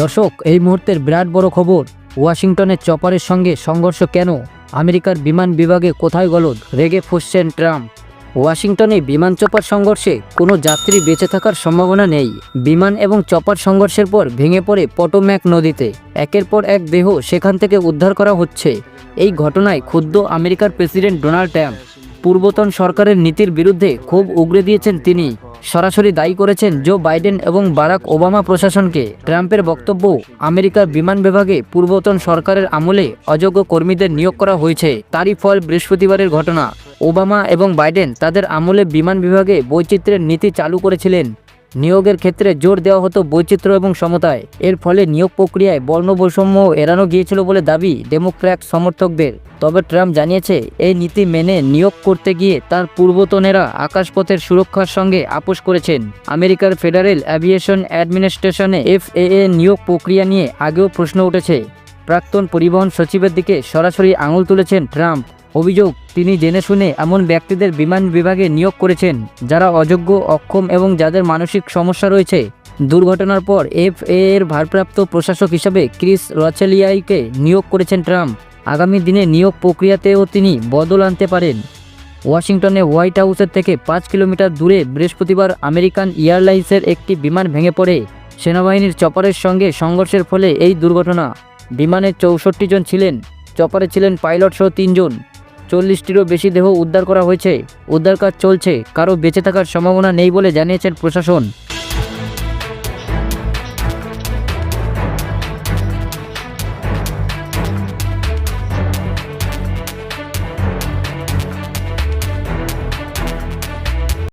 দর্শক, এই মুহূর্তের বিরাট বড় খবর, ওয়াশিংটনের চপারের সঙ্গে সংঘর্ষ কেন? আমেরিকার বিমান বিভাগে কোথায় গলদ? রেগে ফুসছেন ট্রাম্প। ওয়াশিংটনে বিমান চপার সংঘর্ষে কোনো যাত্রী বেঁচে থাকার সম্ভাবনা নেই। বিমান এবং চপার সংঘর্ষের পর ভেঙে পড়ে পটোম্যাক নদীতে। একের পর এক দেহ সেখান থেকে উদ্ধার করা হচ্ছে। এই ঘটনায় ক্ষুব্ধ আমেরিকার প্রেসিডেন্ট ডোনাল্ড ট্রাম্প। পূর্বতন সরকারের নীতির বিরুদ্ধে খুব উগরে দিয়েছেন তিনি। সরাসরি দায়ী করেছেন জো বাইডেন এবং বারাক ওবামা প্রশাসনকে। ট্রাম্পের বক্তব্য, আমেরিকার বিমান বিভাগে পূর্বতন সরকারের আমলে অযোগ্য কর্মীদের নিয়োগ করা হয়েছে। তারই ফল বৃহস্পতিবারের ঘটনা। ওবামা এবং বাইডেন তাদের আমলে বিমান বিভাগে বৈচিত্র্যের নীতি চালু করেছিলেন। নিয়োগের ক্ষেত্রে জোর দেওয়া হতো বৈচিত্র্য এবং সমতায়। এর ফলে নিয়োগ প্রক্রিয়ায় বর্ণবৈষম্য এড়ানো গিয়েছিল বলে দাবি ডেমোক্র্যাট সমর্থকদের। তবে ট্রাম্প জানিয়েছে, এই নীতি মেনে নিয়োগ করতে গিয়ে তার পূর্বতনেরা আকাশপথের সুরক্ষার সঙ্গে আপোষ করেছেন। আমেরিকার ফেডারেল অ্যাভিয়েশন অ্যাডমিনিস্ট্রেশনে এফএএ নিয়োগ প্রক্রিয়া নিয়ে আগেও প্রশ্ন উঠেছে। প্রাক্তন পরিবহন সচিবের দিকে সরাসরি আঙুল তুলেছেন ট্রাম্প। অভিযোগ, তিনি জেনে শুনে এমন ব্যক্তিদের বিমান বিভাগে নিয়োগ করেছেন, যারা অযোগ্য, অক্ষম এবং যাদের মানসিক সমস্যা রয়েছে। দুর্ঘটনার পর এফ এর ভারপ্রাপ্ত প্রশাসক হিসাবে ক্রিস রচেলিয়াইকে নিয়োগ করেছেন ট্রাম্প। আগামী দিনে নিয়োগ প্রক্রিয়াতেও তিনি বদল আনতে পারেন। ওয়াশিংটনে হোয়াইট হাউসের থেকে পাঁচ কিলোমিটার দূরে বৃহস্পতিবার আমেরিকান এয়ারলাইন্সের একটি বিমান ভেঙে পড়ে। সেনাবাহিনীর চপারের সঙ্গে সংঘর্ষের ফলে এই দুর্ঘটনা। বিমানে চৌষট্টি জন ছিলেন, চপারে ছিলেন পাইলট সহ তিনজন। চল্লিশটিরও বেশি দেহ উদ্ধার করা হয়েছে। উদ্ধার কাজ চলছে কারও বেঁচে থাকার সম্ভাবনা নেই বলে জানিয়েছেন প্রশাসন।